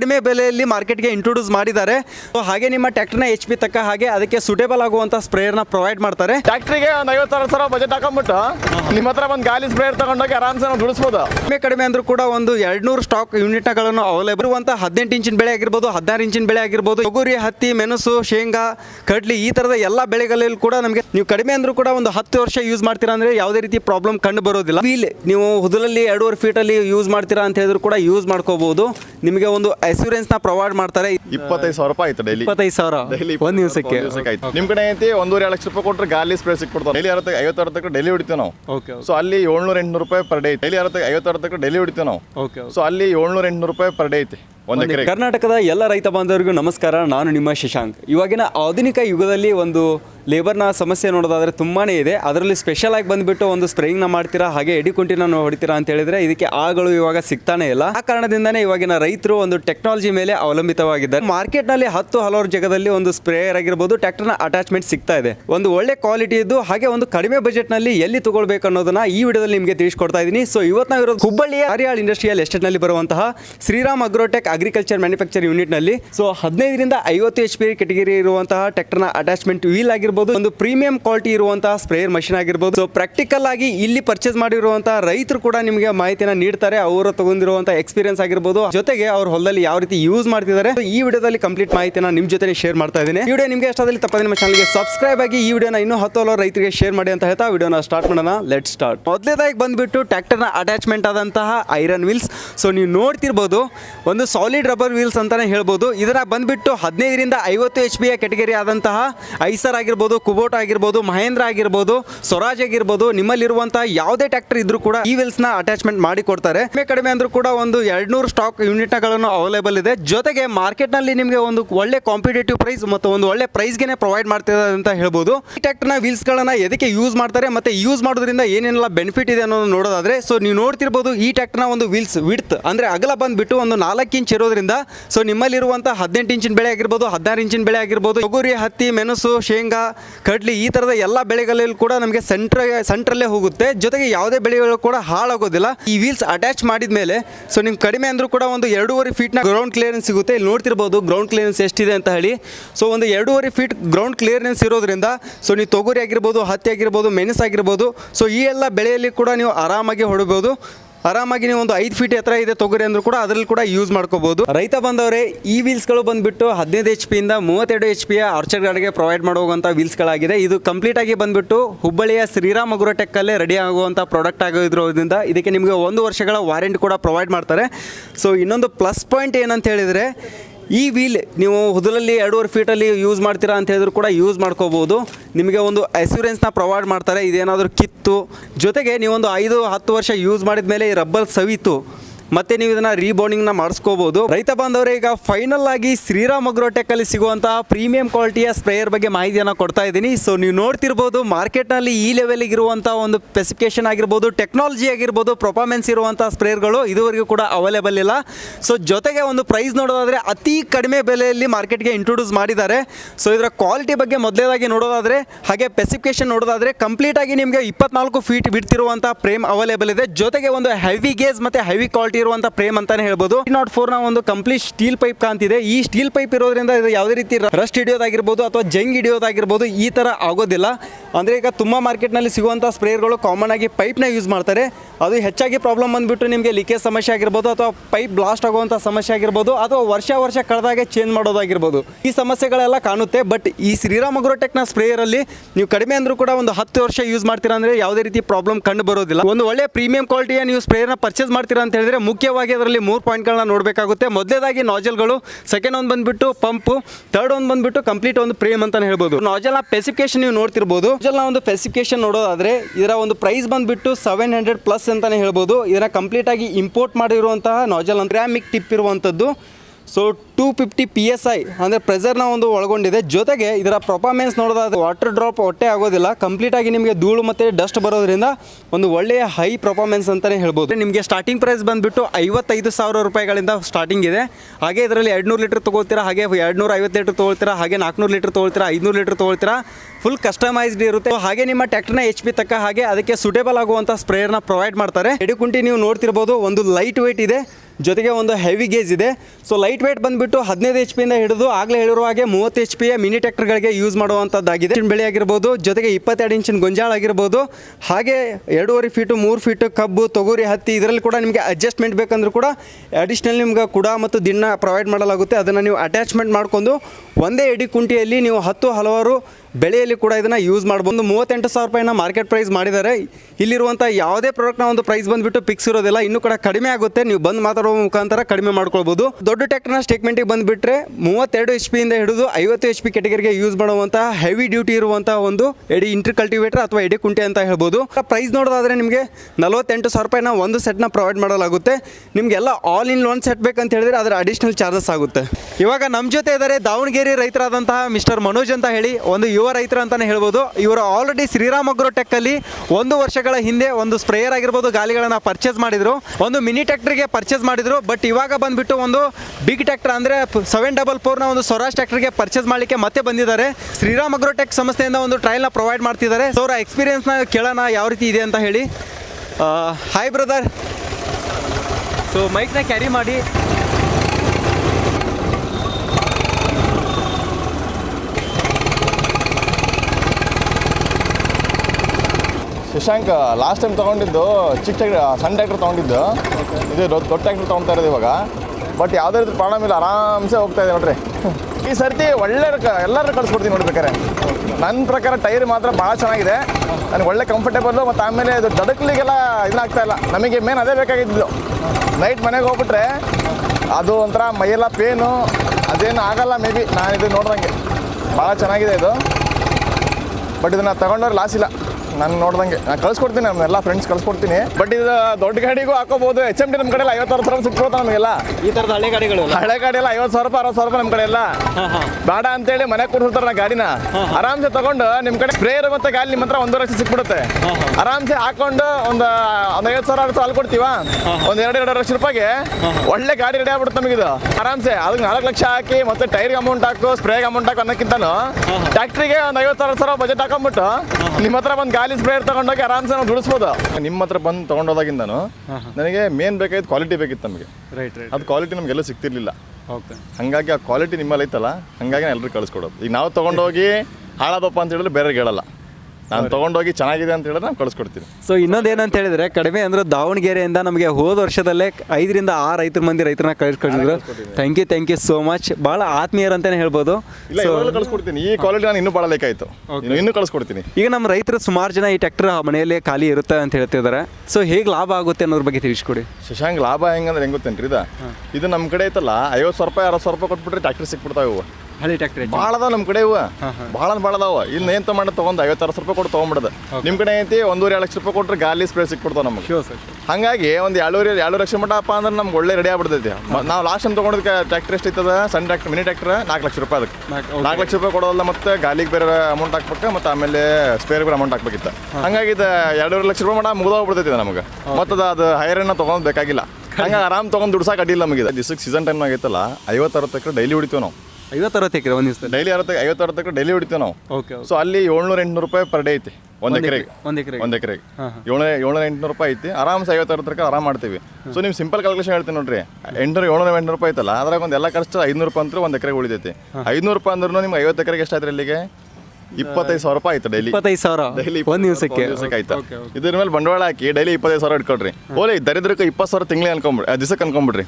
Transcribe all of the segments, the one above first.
ಕಡಿಮೆ ಬೆಲೆಯಲ್ಲಿ ಮಾರ್ಕೆಟ್ಗೆ ಇಂಟ್ರೊಡ್ಯೂಸ್ ಮಾಡಿದ್ದಾರೆ. ಸೊ ಹಾಗೆ ನಿಮ್ಮ ಟ್ರಾಕ್ಟರ್ನ ಎಚ್ ಪಿ ತಕ್ಕ ಹಾಗೆ ಅದಕ್ಕೆ ಸುಟೇಬಲ್ ಆಗುವಂಥ ನ ಪ್ರೊವೈಡ್ ಮಾಡ್ತಾರೆ. ಟ್ಯಾಕ್ಟ್ರಿಗೆ ಒಂದು ಐವತ್ತು ಸಾವಿರ ಬಜೆಟ್ ಹಾಕೊಂಡ್ಬಿಟ್ಟು ನಿಮ್ಮ ಹತ್ರ ಒಂದು ಗಾಲಿ ಸ್ಪ್ರೇಯರ್ ತಗೊಂಡೋಗಿ ಆರಾಮ್ಸೆ ನಾವು ದುಡಿಸ್ಬೋದು. ಕಡಿಮೆ ಕಡಿಮೆ ಅಂದ್ರೂ ಕೂಡ ಒಂದು ಎರಡ್ನೂರು ಸ್ಟಾಕ್ ಯೂನಿಟ್ಗಳನ್ನು ಅವೈಲೇಬಲ್ ಇರುವಂತ ಹದಿನೆಂಟು ಇಂಚಿನ ಬೆಳೆ ಆಗಿರ್ಬೋದು ಹದಿನಾರು ಇಂಚಿನ ಬೆಳೆ ಆಗಿರ್ಬೋದು ತೊಗರಿ ಹತ್ತಿ ಮೆಣಸು ಶೇಂಗಾ ಕಡ್ಲಿ ಈ ಥರದ ಎಲ್ಲ ಬೆಳೆಗಳಲ್ಲಿ ಕೂಡ ನಮಗೆ ನೀವು ಕಡಿಮೆ ಅಂದ್ರೂ ಕೂಡ ಒಂದು ಹತ್ತು ವರ್ಷ ಯೂಸ್ ಮಾಡ್ತೀರಾ ಅಂದರೆ ಯಾವುದೇ ರೀತಿ ಪ್ರಾಬ್ಲಮ್ ಕಂಡು ಬರೋದಿಲ್ಲ. ವೀಲ್ ನೀವು ಹುದಲಲ್ಲಿ ಎರಡೂವರೆ ಫೀಟಲ್ಲಿ ಯೂಸ್ ಮಾಡ್ತೀರಾ ಅಂತ ಹೇಳಿದ್ರು ಕೂಡ ಯೂಸ್ ಮಾಡ್ಕೋಬಹುದು ನಿಮಗೆ ಒಂದು ಅಸ್ಯೂರೆನ್ಸ್ನ ಪ್ರೊವೈಡ್ ಮಾಡ್ತಾರೆ. ಇಪ್ಪತ್ತೈದು ಸಾವಿರ ರೂಪಾಯಿ ಆಯ್ತು ಡೈಲಿ ಇಪ್ಪತ್ತೈದು ಸಾವಿರ? ಡೈಲಿ ಒಂದು ದಿವಸಕ್ಕೆ ಆಯ್ತು. ನಿಮ್ ಕಡೆ ಐತಿ ಒಂದೂವರೆ ಲಕ್ಷ ರೂಪಾಯಿ ಕೊಟ್ಟರೆ ಗಾಲಿ ಸ್ಪ್ರೇ ಸಿಕ್ಬಿಡ್ತಾರೆ ಡೈಲಿ ಅರವತ್ತು ಐವತ್ತು ಅರ್ಧಕ್ಕೆ ಡೈಲಿ ಹೊಡಿತೀವಿ ನಾವು. ಓಕೆ ಸೊ ಅಲ್ಲಿ ಏಳ್ನೂರ ಎಂಟ್ನೂರು ರೂಪಾಯಿ ಪರ್ ಡೇ ಡೈಲಿ ಅರವತ್ತು ಐವತ್ತು ಅರ್ಧಕ್ಕೆ ಡೈಲಿ ಹೊಡಿತೀವಿ ನಾವು. ಓಕೆ ಸೊ ಅಲ್ಲಿ ಏಳ್ನೂರ ಎಂಟ್ನೂರು ರೂಪಾಯಿ ಪರ್ ಡೇ ಐತಿ. ಒಂದು ಎಕರೆ ಕರ್ನಾಟಕದ ಎಲ್ಲ ರೈತ ಬಾಂಧವರಿಗೂ ನಮಸ್ಕಾರ ನಾನು ನಿಮ್ಮ ಶಶಾಂಕ್. ಇವಾಗಿನ ಆಧುನಿಕ ಯುಗದಲ್ಲಿ ಒಂದು ಲೇಬರ್ನ ಸಮಸ್ಯೆ ನೋಡೋದಾದ್ರೆ ತುಂಬಾ ಇದೆ. ಅದರಲ್ಲಿ ಸ್ಪೆಷಲ್ ಆಗಿ ಬಂದುಬಿಟ್ಟು ಒಂದು ಸ್ಪ್ರೇಯಿಂಗ್ನ ಮಾಡ್ತೀರಾ ಹಾಗೆ ಎಡಿಕುಂಟಿನ ಹೊಡಿತೀರಾ ಅಂತ ಹೇಳಿದ್ರೆ ಇದಕ್ಕೆ ಆಗಳು ಇವಾಗ ಸಿಗ್ತಾನೆ ಇಲ್ಲ. ಆ ಕಾರಣದಿಂದನೇ ಇವಾಗಿನ ರೈತರು ಒಂದು ಟೆಕ್ನಾಲಜಿ ಮೇಲೆ ಅವಲಂಬಿತವಾಗಿದ್ದಾರೆ. ಮಾರ್ಕೆಟ್ನಲ್ಲಿ ಹತ್ತು ಹಲವಾರು ಜಾಗದಲ್ಲಿ ಒಂದು ಸ್ಪ್ರೇಯರ್ ಆಗಿರ್ಬೋದು ಟ್ರ್ಯಾಕ್ಟರ್ನ ಅಟ್ಯಾಚ್ಮೆಂಟ್ ಸಿಗ್ತಾ ಇದೆ. ಒಂದು ಒಳ್ಳೆ ಕ್ವಾಲಿಟಿ ಇದ್ದು ಹಾಗೆ ಒಂದು ಕಡಿಮೆ ಬಜೆಟ್ನಲ್ಲಿ ಎಲ್ಲಿ ತಗೊಳ್ಬೇಕು ಅನ್ನೋದನ್ನ ಈ ವಿಡಿಯೋದಲ್ಲಿ ನಿಮಗೆ ತಿಳಿಸ್ಕೊಡ್ತಾ ಇದ್ದೀನಿ. ಸೊ ಇವತ್ತು ನಾವು ಇರೋದು ಹುಬ್ಬಳ್ಳಿಯ ಹರಿಯಾಳ್ ಇಂಡಸ್ಟ್ರಿಯಲ್ ಎಸ್ಟೇಟ್ನಲ್ಲಿ ಬರುವಂತಹ ಶ್ರೀರಾಮ್ ಅಗ್ರೋಟೆಕ್ ಅಗ್ರಿಕಲ್ಚರ್ ಮ್ಯಾನುಫ್ಯಾಕ್ಚರ್ ಯೂನಿಟ್ನಲ್ಲಿ ಸೊ ಹದಿನೈದರಿಂದ ಐವತ್ತು ಎಚ್ ಪಿ ಕೆಟಗರಿ ಇರುವಂತಹ ಟ್ರ್ಯಾಕ್ಟರ್ನ ಅಟ್ಯಾಚ್ಮೆಂಟ್ ವೀಲ್ ಆಗಿರ್ಬೋದು, ಒಂದು ಪ್ರೀಮಿಯಂ ಕ್ವಾಲಿಟಿ ಇರುವಂತಹ ಸ್ಪ್ರೇಯರ್ ಮಷಿನ್ ಆಗಿರ್ಬೋದು. ಸೊ ಪ್ರಾಕ್ಟಿಕಲ್ ಆಗಿ ಇಲ್ಲಿ ಪರ್ಚೇಸ್ ಮಾಡಿರುವಂತಹ ರೈತರು ಕೂಡ ನಿಮಗೆ ಮಾಹಿತಿನ ನೀಡ್ತಾರೆ. ಅವರು ತಗೊಂಡಿರುವಂತಹ ಎಕ್ಸ್ಪೀರಿಯನ್ಸ್ ಆಗಿರ್ಬೋದು. ಜೊತೆಗೆ ಅವ್ರ ಹೊಲದಲ್ಲಿ ಯಾವ ರೀತಿ ಯೂಸ್ ಮಾಡ್ತಿದ್ದಾರೆ. ಈ ವಿಡಿಯೋದಲ್ಲಿ ಕಂಪ್ಲೀಟ್ ಮಾಹಿತಿನ ನಿಮ್ ಜೊತೆ ಶೇರ್ ಮಾಡ್ತಾ ಇದ್ದೀನಿ. ವಿಡಿಯೋ ನಿಮಗೆ ಅಷ್ಟಾದಲ್ಲಿ ತಪ್ಪದೆ ನಿಮ್ಮ ಚಾನಲ್ಗೆ ಸಬ್ಸ್ಕ್ರೈಬ್ ಆಗಿ ಈ ವಿಡಿಯೋನ ಇನ್ನೂ ಹತ್ತು ಹಲವು ರೈತರಿಗೆ ಶೇರ್ ಮಾಡಿ ಅಂತ ಹೇಳ್ತಾ ವಿಡಿಯೋನ ಸ್ಟಾರ್ಟ್ ಮಾಡೋಣ. ಲೆಟ್ ಸ್ಟಾರ್ಟ್ ಮೊದಲೇದಾಗಿ ಬಂದ್ಬಿಟ್ಟು ಟ್ರ್ಯಾಕ್ಟರ್ನ ಅಟ್ಯಾಚ್ಮೆಂಟ್ ಆದಂತಹ ಐರನ್ ವೀಲ್ಸ್ ಸೊ ನೀವು ನೋಡ್ತಿರ್ಬೋದು, ಒಂದು ಸಾಲಿಡ್ ರಬ್ಬರ್ ವೀಲ್ಸ್ ಅಂತಲೇ ಹೇಳ್ಬೋದು. ಇದರ ಬಂದ್ಬಿಟ್ಟು ಹದಿನೈದರಿಂದ ಐವತ್ತು ಎಚ್ ಪಿಯ ಕೆಟಗರಿ ಆದಂತಹ ಐಸರ್ ಆಗಿರ್ಬೋದು ಕುಬೋಟ್ ಆಗಿರ್ಬೋದು ಮಹೇಂದ್ರ ಆಗಿರ್ಬೋದು ಸ್ವರಾಜ್ ಆಗಿರ್ಬೋದು, ನಿಮ್ಮಲ್ಲಿರುವಂತಹ ಯಾವುದೇ ಟ್ರ್ಯಾಕ್ಟರ್ ಇದ್ರೂ ಕೂಡ ಈ ವೀಲ್ಸ್ನ ಅಟ್ಯಾಚ್ಮೆಂಟ್ ಮಾಡಿ ಕೊಡ್ತಾರೆ. ಕಡಿಮೆ ಕಡಿಮೆ ಅಂದ್ರೂ ಕೂಡ ಒಂದು ಎರಡ್ನೂರು ಸ್ಟಾಕ್ ಯೂನಿಟ್ಗಳನ್ನು ಅವೈಲೇಬಲ್ ಇದೆ. ಜೊತೆಗೆ ಮಾರ್ಕೆಟ್ನಲ್ಲಿ ನಿಮಗೆ ಒಂದು ಒಳ್ಳೆ ಕಾಂಪಿಟೇಟಿವ್ ಪ್ರೈಸ್ ಮತ್ತು ಒಂದು ಒಳ್ಳೆ ಪ್ರೈಸ್ಗೆ ಪ್ರೊವೈಡ್ ಮಾಡ್ತಿದ್ದಾರೆ ಅಂತ ಹೇಳ್ಬೋದು. ಈ ಟ್ಯಾಕ್ಟರ್ನ ವೀಲ್ಸ್ಗಳನ್ನು ಎದಕ್ಕೆ ಯೂಸ್ ಮಾಡ್ತಾರೆ ಮತ್ತೆ ಯೂಸ್ ಮಾಡೋದ್ರಿಂದ ಏನೇನೆಲ್ಲ ಬೆನಿಫಿಟ್ ಇದೆ ಅನ್ನೋದು ನೋಡೋದಾದ್ರೆ ಸೊ ನೀವು ನೋಡ್ತಿರ್ಬೋದು ಈ ಟ್ರ್ಯಾಕ್ಟರ್ನ ಒಂದು ವೀಲ್ಸ್ ವಿಡ್ತ್ ಅಂದರೆ ಅಗಲ ಬಂದುಬಿಟ್ಟು ಒಂದು ನಾಲ್ಕು ಇಂಚ್ ಇರೋದ್ರಿಂದ ಸೊ ನಿಮ್ಮಲ್ಲಿರುವಂಥ ಹದಿನೆಂಟು ಇಂಚಿನ ಬೆಳೆ ಆಗಿರ್ಬೋದು, ಹದಿನಾರು ಇಂಚಿನ ಬೆಳೆ ಆಗಿರ್ಬೋದು, ತೊಗರಿ, ಹತ್ತಿ, ಮೆಣಸು, ಶೇಂಗಾ, ಕಡ್ಲಿ ಈ ಥರದ ಎಲ್ಲ ಬೆಳೆಗಳಲ್ಲಿ ಕೂಡ ನಮಗೆ ಸೆಂಟ್ರ ಸೆಂಟ್ರಲ್ಲೇ ಹೋಗುತ್ತೆ. ಜೊತೆಗೆ ಯಾವುದೇ ಬೆಳೆಗಳು ಕೂಡ ಹಾಳಾಗೋದಿಲ್ಲ. ಈ ವೀಲ್ಸ್ ಅಟ್ಯಾಚ್ ಮಾಡಿದ ಮೇಲೆ ಸೊ ನಿಮ್ಗೆ ಕಡಿಮೆ ಅಂದ್ರೂ ಕೂಡ ಒಂದು ಎರಡೂವರೆ ಫೀಟ್ನ ಗ್ರೌಂಡ್ ಕ್ಲಿಯರೆನ್ಸ್ ಸಿಗುತ್ತೆ. ಇಲ್ಲಿ ನೋಡ್ತಿರ್ಬೋದು ಗ್ರೌಂಡ್ ಕ್ಲಿಯರೆನ್ಸ್ ಎಷ್ಟಿದೆ ಅಂತ ಹೇಳಿ. ಸೊ ಒಂದು ಎರಡೂವರೆ ಫೀಟ್ ಗ್ರೌಂಡ್ ಕ್ಲಿಯರೆನ್ಸ್ ಇರೋದ್ರಿಂದ ಸೊ ನೀವು ತೊಗರಿ ಆಗಿರ್ಬೋದು, ಹತ್ತಿ ಆಗಿರ್ಬೋದು, ಮೆಣಸು ಆಗಿರ್ಬೋದು ಸೊ ಈ ಎಲ್ಲ ಬೆಳೆಯಲ್ಲಿ ಕೂಡ ನೀವು ಆರಾಮಾಗಿ ಹೊಡಬಹುದು ಆರಾಮಾಗಿ ನೀವು ಒಂದು ಐದು ಫೀಟ್ ಎತ್ತರ ಇದೆ ತೊಗರಿ ಅಂದ್ರೂ ಕೂಡ ಅದರಲ್ಲಿ ಕೂಡ ಯೂಸ್ ಮಾಡ್ಕೋಬಹುದು ರೈತ ಬಂದವರೇ, ಈ ವೀಲ್ಸ್ಗಳು ಬಂದ್ಬಿಟ್ಟು ಹದಿನೈದು ಎಚ್ ಪಿಯಿಂದ ಮೂವತ್ತೆರಡು ಎಚ್ ಪಿಯ ಆರ್ಚರ್ ಗಾರ್ಡ್ಗೆ ಪ್ರೊವೈಡ್ ಮಾಡುವಂಥ ವೀಲ್ಸ್ಗಳಾಗಿದೆ ಇದು ಕಂಪ್ಲೀಟ್ ಆಗಿ ಬಂದ್ಬಿಟ್ಟು ಹುಬ್ಬಳ್ಳಿಯ ಶ್ರೀರಾಮ್ ಅಗ್ರೋಟೆಕ್ಕಲ್ಲೇ ರೆಡಿ ಆಗುವಂಥ ಪ್ರಾಡಕ್ಟ್ ಆಗಿರೋದ್ರಿಂದ ಇದಕ್ಕೆ ನಿಮಗೆ ಒಂದು ವರ್ಷಗಳ ವಾರಂಟಿ ಕೂಡ ಪ್ರೊವೈಡ್ ಮಾಡ್ತಾರೆ. ಸೊ ಇನ್ನೊಂದು ಪ್ಲಸ್ ಪಾಯಿಂಟ್ ಏನಂತ ಹೇಳಿದರೆ ಈ ವೀಲ್ ನೀವು ಹುದಲಲ್ಲಿ ಎರಡೂವರೆ ಫೀಟಲ್ಲಿ ಯೂಸ್ ಮಾಡ್ತೀರಾ ಅಂತ ಹೇಳಿದ್ರು ಕೂಡ ಯೂಸ್ ಮಾಡ್ಕೋಬೋದು. ನಿಮಗೆ ಒಂದು ಅಸ್ಯೂರೆನ್ಸ್ನ ಪ್ರೊವೈಡ್ ಮಾಡ್ತಾರೆ. ಇದೇನಾದರೂ ಕಿತ್ತು. ಜೊತೆಗೆ ನೀವೊಂದು ಐದು, ಹತ್ತು ವರ್ಷ ಯೂಸ್ ಮಾಡಿದ ಮೇಲೆ ಈ ರಬ್ಬರ್ ಸವಿತು. ಮತ್ತೆ ನೀವು ಇದನ್ನ ರೀಬೋರ್ಡಿಂಗ್ನ ಮಾಡಿಸ್ಕೋಬಹುದು ರೈತ ಬಾಂಧವರೇ, ಈಗ ಫೈನಲ್ ಆಗಿ ಶ್ರೀರಾಮ್ ಅಗ್ರೋಟೆಕ್ ಅಲ್ಲಿ ಸಿಗುವಂತಹ ಪ್ರೀಮಿಯಂ ಕ್ವಾಲಿಟಿಯ ಸ್ಪ್ರೇಯರ್ ಬಗ್ಗೆ ಮಾಹಿತಿಯನ್ನು ಕೊಡ್ತಾ ಇದ್ದೀನಿ. ಸೊ ನೀವು ನೋಡ್ತಿರ್ಬೋದು ಮಾರ್ಕೆಟ್ನಲ್ಲಿ ಈ ಲೆವೆಲ್ ಇರುವಂತಹ ಒಂದು ಸ್ಪೆಸಿಫಿಕೇಶನ್ ಆಗಿರ್ಬೋದು ಟೆಕ್ನಾಲಜಿ ಆಗಿರ್ಬೋದು ಪರ್ಫಾರ್ಮೆನ್ಸ್ ಇರುವಂತಹ ಸ್ಪ್ರೇಯರ್ಗಳು ಇದುವರೆಗೂ ಕೂಡ ಅವೈಲೇಬಲ್ ಇಲ್ಲ. ಸೊ ಜೊತೆಗೆ ಒಂದು ಪ್ರೈಸ್ ನೋಡೋದಾದ್ರೆ ಅತಿ ಕಡಿಮೆ ಬೆಲೆಯಲ್ಲಿ ಮಾರ್ಕೆಟ್ಗೆ ಇಂಟ್ರೊಡ್ಯೂಸ್ ಮಾಡಿದ್ದಾರೆ. ಸೊ ಇದರ ಕ್ವಾಲಿಟಿ ಬಗ್ಗೆ ಮೊದಲೇದಾಗಿ ನೋಡೋದಾದ್ರೆ, ಹಾಗೆ ಸ್ಪೆಸಿಫಿಕೇಶನ್ ನೋಡೋದಾದ್ರೆ ಕಂಪ್ಲೀಟ್ ಆಗಿ ನಿಮಗೆ ಇಪ್ಪತ್ನಾಲ್ಕು ಫೀಟ್ ಬಿಡ್ತಿರುವಂತಹ ಪ್ರೇಮ್ ಅವೈಲೇಬಲ್ ಇದೆ. ಜೊತೆಗೆ ಒಂದು ಹೆವಿ ಗೇಜ್ ಮತ್ತೆ ಹೆವಿ ಕ್ವಾಲಿಟಿ ಇರುವಂಥ ಫ್ರೇಮ್ ಅಂತಾನೆ ಹೇಳ್ಬೋದು. ನಾಟ್ ಫೋರ್ನ ಒಂದು ಕಂಪ್ಲೀಟ್ ಸ್ಟೀಲ್ ಪೈಪ್ ಕಾಣ್ತಿದೆ. ಈ ಸ್ಟೀಲ್ ಪೈಪ್ ಇರೋದ್ರಿಂದ ಯಾವುದೇ ರೀತಿ ರಸ್ಟ್ ಹಿಡಿಯೋದಾಗಿರ್ಬೋದು ಅಥವಾ ಜಂಗ್ ಹಿಡಿಯೋದಾಗಿರ್ಬೋದು ಈ ತರ ಆಗೋದಿಲ್ಲ. ಅಂದ್ರೆ ಈಗ ತುಂಬಾ ಮಾರ್ಕೆಟ್ನಲ್ಲಿ ಸಿಗುವಂಥ ಸ್ಪ್ರೇರ್ಗಳು ಕಾಮನ್ ಆಗಿ ಪೈಪ್ನ ಯೂಸ್ ಮಾಡ್ತಾರೆ. ಅದು ಹೆಚ್ಚಾಗಿ ಪ್ರಾಬ್ಲಮ್ ಬಂದುಬಿಟ್ಟು ನಿಮಗೆ ಲೀಕೇಜ್ ಸಮಸ್ಯೆ ಆಗಿರ್ಬೋದು ಅಥವಾ ಪೈಪ್ ಬ್ಲಾಸ್ಟ್ ಆಗುವಂಥ ಸಮಸ್ಯೆ ಆಗಿರ್ಬೋದು ಅಥವಾ ವರ್ಷ ವರ್ಷ ಕಳೆದಾಗೆ ಚೇಂಜ್ ಮಾಡೋದಾಗಿರ್ಬೋದು. ಈ ಸಮಸ್ಯೆಗಳೆಲ್ಲ ಕಾಣುತ್ತೆ ಬಟ್ ಈ ಶ್ರೀರಾಮ್ ಅಗ್ರೋಟೆಕ್ನ ಸ್ಪ್ರೇಯರಲ್ಲಿ ನೀವು ಕಡಿಮೆ ಅಂದರೂ ಕೂಡ ಒಂದು ಹತ್ತು ವರ್ಷ ಯೂಸ್ ಮಾಡ್ತೀರಾ ಅಂದರೆ ಯಾವುದೇ ರೀತಿ ಪ್ರಾಬ್ಲಮ್ ಕಂಡು ಬರೋದಿಲ್ಲ. ಒಂದು ಒಳ್ಳೆ ಪ್ರೀಮಿಯಂ ಕ್ವಾಲಿಟಿಯ ನೀವು ಸ್ಪ್ರೇಯರ್ನ ಪರ್ಚೇಸ್ ಮಾಡ್ತೀರಾ ಅಂತ ಹೇಳಿದ್ರೆ ಮುಖ್ಯವಾಗಿ ಅದರಲ್ಲಿ ಮೂರು ಪಾಯಿಂಟ್ಗಳನ್ನ ನೋಡಬೇಕಾಗುತ್ತೆ. ಮೊದಲೇದಾಗಿ ನಾಜಲ್ಗಳು ಸೆಕೆಂಡ್ ಒಂದು ಬಂದುಬಿಟ್ಟು ಪಂಪು ತರ್ಡ್ ಒಂದು ಬಂದುಬಿಟ್ಟು ಕಂಪ್ಲೀಟ್ ಒಂದು ಪ್ರೇಮ್ ಅಂತಲೇ ಹೇಳ್ಬೋದು. ನಾಜಲ್ನ ಸ್ಪೆಸಿಫಿಕೇಶನ್ ನೀವು ನೋಡ್ತಿರ್ಬೋದು. ನಾಜಲ್ನ ಒಂದು ಸ್ಪೆಸಿಫಿಕೇಶನ್ ನೋಡೋದಾದರೆ ಇದರ ಒಂದು ಪ್ರೈಸ್ ಬಂದುಬಿಟ್ಟು ಸೆವೆನ್ ಹಂಡ್ರೆಡ್ ಪ್ಲಸ್ ಅಂತಾನೆ ಹೇಳ್ಬೋದು. ಇದನ್ನ ಕಂಪ್ಲೀಟ್ ಆಗಿ ಇಂಪೋರ್ಟ್ ಮಾಡಿರುವಂತಹ ನಾಜಲ್ ಅಂದ್ರೆ ಮಿಕ್ ಟಿಪ್ ಇರುವಂಥದ್ದು so two fifty P S I ಅಂದರೆ ಪ್ರೆಸರ್ನ ಒಂದು ಒಳಗೊಂಡಿದೆ. ಜೊತೆಗೆ ಇದರ ಪರ್ಫಾರ್ಮೆನ್ಸ್ ನೋಡೋದಾದ್ರೆ ವಾಟರ್ ಡ್ರಾಪ್ ಹೊಟ್ಟೆ ಆಗೋದಿಲ್ಲ. ಕಂಪ್ಲೀಟಾಗಿ ನಿಮಗೆ ಧೂಳು ಮತ್ತು ಡಸ್ಟ್ ಬರೋದ್ರಿಂದ ಒಂದು ಒಳ್ಳೆಯ ಹೈ ಪರ್ಫಾರ್ಮೆನ್ಸ್ ಅಂತಲೇ ಹೇಳ್ಬೋದು. ನಿಮಗೆ ಸ್ಟಾರ್ಟಿಂಗ್ ಪ್ರೈಸ್ ಬಂದುಬಿಟ್ಟು ಐವತ್ತೈದು ಸಾವಿರ ರೂಪಾಯಿಗಳಿಂದ ಸ್ಟಾರ್ಟಿಂಗ್ ಇದೆ. ಹಾಗೆ ಇದರಲ್ಲಿ ಎರಡುನೂರು ಲೀಟ್ರ್ ತೊಗೊಳ್ತೀರಾ, ಹಾಗೆ ಎರಡುನೂರ ಐವತ್ತು ಲೀಟ್ರ್ ತೊಗೊಳ್ತೀರಾ, ಹಾಗೆ ನಾಲ್ಕುನೂರು ಲೀಟ್ರ್ ತೊಗೊಳ್ತೀರಾ, ಐದುನೂರು ಲೀಟ್ರ್ ತೊಗೊಳ್ತೀರಾ. ಫುಲ್ ಕಸ್ಟಮೈಸ್ಡ್ ಇರುತ್ತೆ. ಹಾಗೆ ನಿಮ್ಮ ಟ್ಯಾಕ್ಟರ್ನ ಎಚ್ ಪಿ ತಕ್ಕ ಹಾಗೆ ಅದಕ್ಕೆ ಸುಟೇಬಲ್ ಆಗುವಂಥ ಸ್ಪ್ರೇಯರ್ನ ಪ್ರೊವೈಡ್ ಮಾಡ್ತಾರೆ. ಎಡಿಕುಂಟಿ ನೀವು ನೋಡ್ತಿರ್ಬೋದು, ಒಂದು ಲೈಟ್ ವೆಯ್ಟ್ ಇದೆ. ಜೊತೆಗೆ ಒಂದು ಹೆವಿ ಗೇಜ್ ಇದೆ. ಸೊ ಲೈಟ್ ವೇಟ್ ಬಂದುಬಿಟ್ಟು ಹದಿನೈದು ಎಚ್ ಪಿಯಿಂದ ಹಿಡಿದು ಆಗಲೇ ಹೇಳಿರುವ ಹಾಗೆ ಮೂವತ್ತು ಎಚ್ ಪಿಯ ಮಿನಿ ಟ್ಯಾಕ್ಟರ್ಗಳಿಗೆ ಯೂಸ್ ಮಾಡುವಂಥದ್ದಾಗಿದೆ ಬೆಳೆ ಆಗಿರ್ಬೋದು, ಜೊತೆಗೆ ಇಪ್ಪತ್ತೆರಡು ಇಂಚಿನ ಗೊಂಜಾಳ ಆಗಿರ್ಬೋದು, ಹಾಗೆ ಎರಡೂವರೆ ಫೀಟು ಮೂರು ಫೀಟು ಕಬ್ಬು, ತೊಗರಿ, ಹತ್ತಿ, ಇದರಲ್ಲಿ ಕೂಡ ನಿಮಗೆ ಅಡ್ಜಸ್ಟ್ಮೆಂಟ್ ಬೇಕಂದ್ರೂ ಕೂಡ ಅಡಿಷ್ನಲ್ ನಿಮ್ಗೆ ಕೂಡ ಮತ್ತು ದಿನ ಪ್ರೊವೈಡ್ ಮಾಡಲಾಗುತ್ತೆ. ಅದನ್ನು ನೀವು ಅಟ್ಯಾಚ್ಮೆಂಟ್ ಮಾಡ್ಕೊಂಡು ಒಂದೇ ಎಡಿ ಕುಂಟಿಯಲ್ಲಿ ನೀವು ಹತ್ತು ಹಲವಾರು ಬೆಳೆಯಲ್ಲಿ ಕೂಡ ಇದನ್ನು ಯೂಸ್ ಮಾಡ್ಬೋದು. ಮೂವತ್ತೆಂಟು ಸಾವಿರ ರೂಪಾಯಿನ ಮಾರ್ಕೆಟ್ ಪ್ರೈಸ್ ಮಾಡಿದ್ದಾರೆ. ಇಲ್ಲಿರುವಂಥ ಯಾವುದೇ ಪ್ರಾಡಕ್ಟ್ನ ಒಂದು ಪ್ರೈಸ್ ಬಂದುಬಿಟ್ಟು ಫಿಕ್ಸ್ ಇರೋದಿಲ್ಲ. ಇನ್ನೂ ಕೂಡ ಕಡಿಮೆ ಆಗುತ್ತೆ. ನೀವು ಬಂದು ಮಾತಾಡುವ ಮುಖಾಂತರ ಕಡಿಮೆ ಮಾಡ್ಕೊಳ್ಬಹುದು ದೊಡ್ಡ ಟ್ಯಾಕ್ಟರ್ನ ಸ್ಟೇಟ್ಮೆಂಟಿಗೆ ಬಂದ್ಬಿಟ್ರೆ ಮೂವತ್ತೆರಡು ಎಚ್ ಪಿಯಿಂದ ಹಿಡಿದು ಐವತ್ತು ಎಚ್ ಪಿ ಕೆಟಗರಿಗೆ ಯೂಸ್ ಮಾಡುವಂತಹ ಹೆವಿ ಡ್ಯೂಟಿ ಇರುವಂತಹ ಒಂದು ಎಡಿ ಇಂಟರ್ ಕಲ್ಟಿವೇಟರ್ ಅಥವಾ ಎಡಿ ಕುಂಟೆ ಅಂತ ಹೇಳ್ಬೋದು. ಪ್ರೈಸ್ ನೋಡೋದಾದ್ರೆ ನಿಮಗೆ ನಲವತ್ತೆಂಟು ಸಾವಿರ ರೂಪಾಯಿನ ಒಂದು ಸೆಟ್ನ ಪ್ರೊವೈಡ್ ಮಾಡಲಾಗುತ್ತೆ. ನಿಮಗೆಲ್ಲ ಆಲ್ ಇನ್ ಒನ್ ಸೆಟ್ ಬೇಕಂತ ಹೇಳಿದ್ರೆ ಅದರ ಅಡಿಷನಲ್ ಚಾರ್ಜಸ್ ಆಗುತ್ತೆ. ಇವಾಗ ನಮ್ಮ ಜೊತೆ ಇದ್ದಾರೆ ದಾವಣಗೆರೆ ರೈತರಾದಂತಹ ಮಿಸ್ಟರ್ ಮನೋಜ್ ಅಂತ ಹೇಳಿ, ಒಂದು ಯುವ ರೈತರು ಅಂತಾನೆ ಹೇಳ್ಬೋದು. ಇವರು ಆಲ್ರೆಡಿ ಶ್ರೀರಾಮ್ ಅಗ್ರೋ ಟೆಕ್ ಅಲ್ಲಿ ಒಂದು ವರ್ಷಗಳ ಹಿಂದೆ ಒಂದು ಸ್ಪ್ರೇಯರ್ ಆಗಿರ್ಬೋದು, ಗಾಲಿಗಳನ್ನ ಪರ್ಚೇಸ್ ಮಾಡಿದ್ರು. ಒಂದು ಮಿನಿ ಟ್ರ್ಯಾಕ್ಟರ್ಗೆ ಪರ್ಚೇಸ್ ಮಾಡಿದ್ರು. ಬಟ್ ಇವಾಗ ಬಂದ್ಬಿಟ್ಟು ಒಂದು ಬಿಗ್ ಟ್ರ್ಯಾಕ್ಟರ್ ಅಂದ್ರೆ ಸೆವೆನ್ ಡಬಲ್ ಫೋರ್ನ ಒಂದು ಸ್ವರಾಜ್ ಟ್ರ್ಯಾಕ್ಟರ್ಗೆ ಪರ್ಚೇಸ್ ಮಾಡಲಿಕ್ಕೆ ಮತ್ತೆ ಬಂದಿದ್ದಾರೆ. ಶ್ರೀರಾಮ್ ಅಗ್ರೋಟೆಕ್ ಸಂಸ್ಥೆಯಿಂದ ಒಂದು ಟ್ರಯಲ್ನ ಪ್ರೊವೈಡ್ ಮಾಡ್ತಿದ್ದಾರೆ. ಸೊ ಅವರ ಎಕ್ಸ್ಪೀರಿಯನ್ಸ್ನ ಕೇಳೋಣ ಯಾವ ರೀತಿ ಇದೆ ಅಂತ ಹೇಳಿ. ಹಾಯ್ ಬ್ರದರ್ ಸೊ ಮೈಕ್ನ ಕ್ಯಾರಿ ಮಾಡಿ. ಶಶಾಂಕ್ ಲಾಸ್ಟ್ ಟೈಮ್ ತೊಗೊಂಡಿದ್ದು ಚಿಕ್ಕ ಸಣ್ಣ ಟ್ಯಾಕ್ಟರ್ ತೊಗೊಂಡಿದ್ದು. ಇದು ದೊಡ್ಡ ಟ್ಯಾಕ್ಟರ್ ತೊಗೊತಾ ಇರೋದು ಇವಾಗ. ಬಟ್ ಯಾವುದೇ ರೀತಿ ಪ್ರಾಬ್ಲಮ್ ಇಲ್ಲ, ಆರಾಮ್ಸೆ ಹೋಗ್ತಾ ಇದೆ ನೋಡ್ರಿ. ಈ ಸರ್ತಿ ಒಳ್ಳೆ ಎಲ್ಲರೂ ಕಳಿಸ್ಕೊಡ್ತೀನಿ ನೋಡ್ಬೇಕಾರೆ ನನ್ನ ಪ್ರಕಾರ ಟೈರ್ ಮಾತ್ರ ಭಾಳ ಚೆನ್ನಾಗಿದೆ. ನನಗೆ ಒಳ್ಳೆ ಕಂಫರ್ಟೇಬಲ್ಲು ಮತ್ತು ಆಮೇಲೆ ಇದು ದಡಕ್ಲಿಗೆಲ್ಲ ಇದಾಗ್ತಾ ಇಲ್ಲ. ನಮಗೆ ಮೇನ್ ಅದೇ ಬೇಕಾಗಿದ್ದು ನೈಟ್ ಮನೆಗೆ ಹೋಗ್ಬಿಟ್ರೆ ಅದು ಒಂಥರ ಮೈಯೆಲ್ಲ ಪೇನು ಅದೇನು ಆಗಲ್ಲ ಮೇ ಬಿ ನಾನು ಇದು ನೋಡ್ದಂಗೆ. ಭಾಳ ಚೆನ್ನಾಗಿದೆ ಇದು. ಬಟ್ ಇದನ್ನು ತಗೊಂಡವ್ರು ಲಾಸ್ ಇಲ್ಲ. ನಾನು ನೋಡ್ದಂಗೆ. ನಾನು ಕಳ್ಸ್ಕೊಡ್ತೀನಿ ನಮ್ಮ ಎಲ್ಲ ಫ್ರೆಂಡ್ಸ್ ಕಳ್ಸ್ಕೊಡ್ತೀನಿ. ಬಟ್ ಇದು ದೊಡ್ಡ ಗಾಡಿಗೂ ಹಾಕೋಬಹುದು ಎಚ್ ಎಂ ಟಿ ನಮ್ಮ ಕಡೆ ಎಲ್ಲ ಐವತ್ತಾರು ಸಾವಿರ ಸಿಕ್ಕೋತ ನಮಗೆಲ್ಲ? ಈ ತರದ ಹಳೆ ಗಾಡಿಗಳು ಹಳೆ ಗಾಡಿ ಎಲ್ಲ ಐವತ್ತು ಸಾವಿರ ರೂಪಾಯಿ ಅರವತ್ತು ಸಾವಿರ ರೂಪಾಯಿ ನಮ್ಮ ಕಡೆ ಎಲ್ಲ ಬೇಡ ಅಂತೇಳಿ ಮನೆ ಕೊಡ್ಸಿರ್ತಾರೆ ನಾ ಗಾಡಿನ. ಆರಾಮ್ಸೆ ತಗೊಂಡು ನಿಮ್ಮ ಕಡೆ ಸ್ಪ್ರೇಯರ್ ಮತ್ತೆ ಗಾಡಿ ನಿಮ್ಮ ಹತ್ರ ಒಂದೂವರೆ ಲಕ್ಷ ಸಿಕ್ಬಿಡುತ್ತೆ. ಆರಾಮ್ಸೆ ಹಾಕೊಂಡು ಒಂದು ಒಂದು ಐವತ್ತು ಸಾವಿರ ಅರವತ್ತು ಸಾಲ ಕೊಡ್ತೀವ? ಒಂದು ಎರಡು ಎರಡು ಲಕ್ಷ ರೂಪಾಯಿಗೆ ಒಳ್ಳೆ ಗಾಡಿ ರೆಡಿ ಆಗ್ಬಿಡುತ್ತೆ ನಮಗಿದು ಆರಾಮ್ಸೆ. ಅದಕ್ಕೆ ನಾಲ್ಕು ಲಕ್ಷ ಹಾಕಿ ಮತ್ತೆ ಟೈರ್ಗೆ ಅಮೌಂಟ್ ಹಾಕು ಸ್ಪ್ರೇಗೆ ಅಮೌಂಟ್ ಹಾಕು ಅನ್ನೋಕ್ಕಿಂತನೂ ಟ್ಯಾಕ್ಟ್ರಿಗೆ ಒಂದು ಐವತ್ತು ಸಾವಿರ ಸಾವಿರ ಬಜೆಟ್ ಹಾಕೊಂಡ್ಬಿಟ್ಟು ನಿಮ್ಮ ಹತ್ರ ಒಂದು ಗಾಲಿ ಸ್ಪ್ರೇಯರ್ ತಗೊಂಡೋಗಿ ಆರಾಮ್ಸೆ ನಾವು ದುಡಿಸ್ಬೋದು. ನಿಮ್ಮ ಹತ್ರ ಬಂದು ತಗೊಂಡೋದಾಗಿಂದನು ನನಗೆ ಮೇನ್ ಬೇಕಾಗಿತ್ತು ಕ್ವಾಲಿಟಿ ಬೇಕಿತ್ತು ನಮಗೆ. ರೈಟ್ ರೈಟ್ ಅದು ಕ್ವಾಲಿಟಿ ನಮಗೆಲ್ಲ ಸಿಗ್ತಿರ್ಲಿಲ್ಲ. ಓಕೆ ಹಾಗಾಗಿ ಆ ಕ್ವಾಲಿಟಿ ನಿಮ್ಮಲ್ಲಿ ಐತಲ್ಲ ಹಾಗಾಗಿ ಎಲ್ಲರೂ ಕಳಿಸ್ಕೊಡೋದು. ಈಗ ನಾವು ತೊಗೊಂಡೋಗಿ ಹಾಳಾದಪ್ಪ ಅಂತ ಹೇಳಿದ್ರೆ ಬೇರೆ ಹೇಳಲ್ಲ. ನಾನು ತೊಗೊಂಡೋಗಿ ಚೆನ್ನಾಗಿದೆ ಅಂತ ಹೇಳಿದ್ರೆ ನಾನು ಕಳಿಸ್ಕೊಡ್ತೀನಿ. ಸೊ ಇನ್ನೊಂದು ಏನಂತ ಹೇಳಿದ್ರೆ ಕಡಿಮೆ ಅಂದ್ರೆ ದಾವಣಗೆರೆಯಿಂದ ನಮಗೆ ಹೋದ ವರ್ಷದಲ್ಲೇ ಐದರಿಂದ ಆರು ರೈತರ ಮಂದಿ ರೈತರನ್ನ ಕಳಿಸ್ಕೊಟ್ಟಿದ್ರು. Thank you thank you so much ಭಾಳ ಆತ್ಮೀಯರು ಅಂತಾನೆ ಹೇಳ್ಬೋದು. ಇಲ್ಲ ಇವಾಗಲೂ ಕಳಿಸ್ಕೊಡ್ತೀನಿ. ಈ ಕ್ವಾಲಿಟಿ ನಾನು ಇನ್ನೂ ಭಾಳ ಬೇಕಾಯಿತು ಇನ್ನು ಇನ್ನೂ ಕಳಿಸ್ಕೊಡ್ತೀನಿ. ಈಗ ನಮ್ಮ ರೈತರು ಸುಮಾರು ಜನ ಈ ಟ್ರ್ಯಾಕ್ಟರ್ ಮನೆಯಲ್ಲೇ ಖಾಲಿ ಇರುತ್ತೆ ಅಂತ ಹೇಳ್ತಿದ್ದಾರೆ. ಸೊ ಹೇಗೆ ಲಾಭ ಆಗುತ್ತೆ ಅನ್ನೋದ್ರ ಬಗ್ಗೆ ತಿಳಿಸ್ಕೊಡಿ. ಶಶಾಂಕ್ ಲಾಭ ಹೆಂಗಂದ್ರೆ ಹೆಂಗೆ ಗೊತ್ತೇನ್ರಿ ಇದು? ಇದು ನಮ್ಮ ಕಡೆ ಐತಲ್ಲ ಐವತ್ತು ಸಾವಿರ ರೂಪಾಯಿ ಅರವತ್ತು ಸಾವಿರ ರೂಪಾಯಿ ಕೊಟ್ಬಿಟ್ರೆ ಟ್ಯಾಕ್ಟ್ರಿ ಸಿಕ್ಬಿಡ್ತಾವೆ ಇವು. ಹಳೆ ಟ್ರ್ಯಾಕ್ಟರ್ ಭಾಳ ಅದಾವ ನಮ್ಮ ಕಡೆ ಇವು. ಭಾಳ ಭಾಳ ಅದಾವ ಇನ್ನು ಏನು ತಗೊಂಡು ತೊಗೊಂಡು ಐವತ್ತು ಅರವತ್ತು ರೂಪಾಯಿ ಕೊಟ್ಟು ತೊಗೊಂಬಿಡೋದು ನಿಮ್ಮ ಕಡೆ ಐತಿ ಒಂದೂವರೆ ಎರಡು ಲಕ್ಷ ರೂಪಾಯಿ ಕೊಟ್ಟರೆ ಗಾಲಿ ಸ್ಪ್ರೇ ಸಿಕ್ಬಿಡ್ತಾವೆ ನಮಗೆ. ಹಂಗಾಗಿ ಹಾಗಾಗಿ ಒಂದು ಎರಡೂವರೆ ಎರಡು ಲಕ್ಷ ಮಟಪ್ಪ ಅಂದ್ರೆ ನಮ್ಗೆ ಒಳ್ಳೆ ರೆಡಿ ಆಗ್ಬಿಡ್ತೈತಿ. ನಾವು ಲಾಸ್ಟ್ ಟೈಮ್ ತೊಗೊಂಡಿದ್ದಕ್ಕೆ ಟ್ರ್ಯಾಕ್ಟರ್ ಎಷ್ಟು ಇತ್ತದ ಸಣ್ಣ ಟ್ರ್ಯಾಕ್ಟರ್ ಮಿನಿ ಟ್ರ್ಯಾಕ್ಟರ್ ನಾಲ್ಕು ಲಕ್ಷ ರೂಪಾಯಿ ಅದಕ್ಕೆ ನಾಲ್ಕು- ಲಕ್ಷ ರೂಪಾಯಿ ಕೊಡೋದಲ್ಲ ಮತ್ತೆ ಗಾಲಿಗೆ ಬೇರೆ ಅಮೌಂಟ್ ಹಾಕ್ಬೇಕು ಮತ್ತು ಆಮೇಲೆ ಸ್ಪೇರ್ ಬೇರೆ ಅಮೌಂಟ್ ಹಾಕ್ಬೇಕಿತ್ತು. ಹಂಗಾಗಿ ಇದು ಎರಡೂವರೆ ಲಕ್ಷ ರೂಪಾಯಿ ಮಟ ಮುಗಿದೋಗ್ಬಿಡ್ತೈತಿ ನಮಗೆ. ಮತ್ತು ಅದು ಹೈರನ್ನ ತೊಗೊಂಡು ಬೇಕಾಗಿಲ್ಲ. ಹಂಗಾಗಿ ಆರಾಮ್ ತೊಗೊಂಡು ದುಡ್ಸಾಕ ಅಡ್ಡಿಲ್ಲ ನಮಗೆ ದಿಸಕ್ಕೆ ಸೀಸನ್ ಟೈಮ್ ಆಗೈತಲ್ಲ ಐವತ್ತು ಅರವತ್ತು ಎಕರೆ ಡೈಲಿ ಹೊಡಿತೀವಿ ನಾವು. ಐವತ್ತು ಅರವತ್ತು ಎಕರೆ ಒಂದು ದಿವಸದಲ್ಲಿ? ಡೈಲಿ ಅರವತ್ತು ಐವತ್ತು ಅರವತ್ತು ಎಕರೆ ಡೈಲಿ ಹೊಡಿತೀವಿ ನಾವು. ಓಕೆ ಸೊ ಅಲ್ಲಿ ಏಳ್ನೂರ ಎಂಟ್ನೂರು ರೂಪಾಯಿ ಪರ್ ಡೇ ಐತಿ ಒಂದು ಎಕರೆಗೆ. ಒಂದು ಎಕರೆ ಒಂದು ಎಕರೆಗೆ. ಏಳ್ನೂರ ಏಳ್ನೂರ ಎಂಟುನೂರು ರೂಪಾಯಿ ಐತಿ ಆರಾಮ್ಸೆ ಐವತ್ತು ಅರವತ್ತು ಆರಾಮ ಆರಾಮ್ ಮಾಡ್ತೀವಿ. ಸೊ ನೀವು ಸಿಂಪಲ್ ಕ್ಯಾಲ್ಕುಲೇಷನ್ ಹೇಳ್ತೀನಿ ನೋಡ್ರಿ. ಎಂಟು ಏಳ್ನೂರ ಎಂಟುನೂರು ರೂಪಾಯಿ ಐತಲ್ಲ ಅದ್ರಾಗ ಒಂದು ಎಲ್ಲ ಖರ್ಚು ಐನೂರು ರೂಪಾಯಿ ಅಂದ್ರೆ ಒಂದು ಎಕರೆಗೆ ಉಳಿದೈತಿ ಐನೂರು ರೂಪಾಯಿ ಅಂದ್ರೂ ನಿಮ್ಗೆ ಐವತ್ತು ಎಕರೆಗೆ ಎಷ್ಟಾಯ್ತು ಇಲ್ಲಿಗೆ ಇಪ್ಪತ್ತೈದು ಸಾವಿರ ರೂಪಾಯಿ ಆಯ್ತು ಡೈಲಿ ಇಪ್ಪತ್ತೈದು ಸಾವಿರ? ಡೈಲಿ ಒಂದು ದಿವಸಕ್ಕೆ ದಿವಸಕ್ಕೆ ಆಯ್ತು. ಇದ್ರ ಮೇಲೆ ಬಂಡವಾಳ ಹಾಕಿ ಡೈಲಿ ಇಪ್ಪತ್ತೈದು ಸಾವಿರ ಇಟ್ಕೊಳ್ರಿ ಓಲಿ ದರಿದ್ರಕ್ಕೆ ಇಪ್ಪತ್ತು ಸಾವಿರ ತಿಂಗಳಿಗೆ ಅನ್ಕೊಂಬಿಡ್ರಿ. ದಿವಸಕ್ಕೆ ಅನ್ಕೊಂಬಿಡ್ರಿ.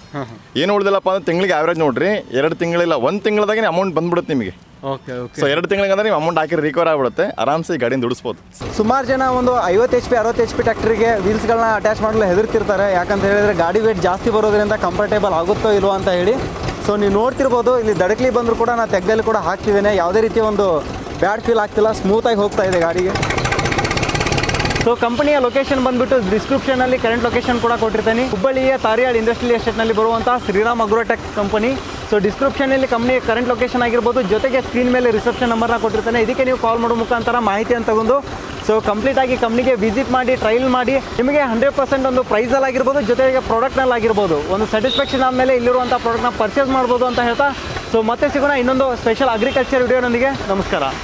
ಏನು ಉಳ್ದಿಲ್ಲಪ್ಪ ಅಂದ್ರೆ ತಿಂಗಳಿಗೆ ಆವ್ರೇಜ್ ನೋಡ್ರಿ ಎರಡು ತಿಂಗಳಿಲ್ಲ ಒಂದು ತಿಂಗಳದಾಗೆ ಅಮೌಂಟ್ ಬಂದ್ಬಿಡುತ್ತೆ ನಿಮಗೆ. ಓಕೆ ಓಕೆ ಸೊ ಎರಡು ತಿಂಗಳಿಗೆ ಅಂದ್ರೆ ನೀವು ಅಮೌಂಟ್ ಹಾಕಿ ರಿಕವರ್ ಆಗ್ಬಿಡುತ್ತೆ. ಆರಾಮ್ಸೆ ಈ ಗಾಡಿನ ದುಡಿಸ್ಬೋದು. ಸುಮಾರು ಜನ ಒಂದು ಐವತ್ತು ಎಚ್ ಪಿ ಅರವತ್ತು ಎಚ್ ಪಿ ಟ್ಯಾಕ್ಟ್ರಿಗೆ ವೀಲ್ಸ್ಗಳನ್ನ ಅಟ್ಯಾಚ್ ಮಾಡಲು ಹೆದರ್ತಿರ್ತಾರೆ. ಯಾಕಂತ ಹೇಳಿದ್ರೆ ಗಾಡಿ ವೇಟ್ ಜಾಸ್ತಿ ಬರೋದ್ರಿಂದ ಕಂಫರ್ಟೇಬಲ್ ಆಗುತ್ತೋ ಇಲ್ವೋ ಅಂತ ಹೇಳಿ. ಸೊ ನೀವು ನೋಡ್ತಿರ್ಬೋದು ಇಲ್ಲಿ ದಡಕ್ಲಿ ಬಂದರೂ ಕೂಡ ನಾನು ತೆಗ್ಗಲ್ಲಿ ಕೂಡ ಹಾಕ್ತಿದ್ದೇನೆ. ಯಾವುದೇ ರೀತಿಯ ಒಂದು ಬ್ಯಾಡ್ ಫೀಲ್ ಆಗ್ತಿಲ್ಲ ಸ್ಮೂತಾಗಿ ಹೋಗ್ತಾ ಇದೆ ಗಾಡಿಗೆ. ಸೊ ಕಂಪನಿಯ ಲೊಕೇಶನ್ ಬಂದ್ಬಿಟ್ಟು ಡಿಸ್ಕ್ರಿಪ್ಷನಲ್ಲಿ ಕರೆಂಟ್ ಲೊಕೇಶನ್ ಕೂಡ ಕೊಟ್ಟಿರ್ತೀನಿ. ಹುಬ್ಬಳ್ಳಿಯ ತಾರಿಯಾಳ್ ಇಂಡಸ್ಟ್ರಿಯಲ್ ಎಸ್ಟೇಟ್ನಲ್ಲಿ ಬರುವಂಥ ಶ್ರೀರಾಮ್ ಅಗ್ರೋಟೆಕ್ ಕಂಪನಿ ಸೊ ಡಿಸ್ಕ್ರಿಪ್ಷನಲ್ಲಿ ಕಂಪ್ನಿ ಕರೆಂಟ್ ಲೊಕೇಶನ್ ಆಗಿರ್ಬೋದು, ಜೊತೆಗೆ ಸ್ಕ್ರೀನ್ ಮೇಲೆ ರಿಸೆಪ್ಷನ್ ನಂಬರ್ನ ಕೊಟ್ಟಿರ್ತಾನೆ. ಇದಕ್ಕೆ ನೀವು ಕಾಲ್ ಮಾಡೋ ಮುಖಾಂತರ ಮಾಹಿತಿಯನ್ನು ತಗೊಂಡು ಸೊ ಕಂಪ್ಲೀಟ್ ಆಗಿ ಕಂಪ್ನಿಗೆ ವಿಸಿಟ್ ಮಾಡಿ ಟ್ರೈಲ್ ಮಾಡಿ, ನಿಮಗೆ ಹಂಡ್ರೆಡ್ ಪರ್ಸೆಂಟ್ ಒಂದು ಪ್ರೈಸಲ್ಲಿ ಆಗಿರ್ಬೋದು, ಜೊತೆಗೆ ಪ್ರಾಡಕ್ಟ್ನಲ್ಲಿ ಆಗಿರ್ಬೋದು. ಒಂದು ಸ್ಯಾಟಿಸ್ಫ್ಯಾಕ್ಷನ್ ಆದಮೇಲೆ ಇಲ್ಲಿರುವಂಥ ಪ್ರಾಡಕ್ಟ್ನ ಪರ್ಚೇಸ್ ಮಾಡ್ಬೋದು ಅಂತ ಹೇಳ್ತಾ. ಸೊ ಮತ್ತೆ ಸಿಗೋಣ ಇನ್ನೊಂದು ಸ್ಪೆಷಲ್ ಅಗ್ರಿಕಲ್ಚರ್ ವಿಡಿಯೋನೊಂದಿಗೆ ನಮಸ್ಕಾರ.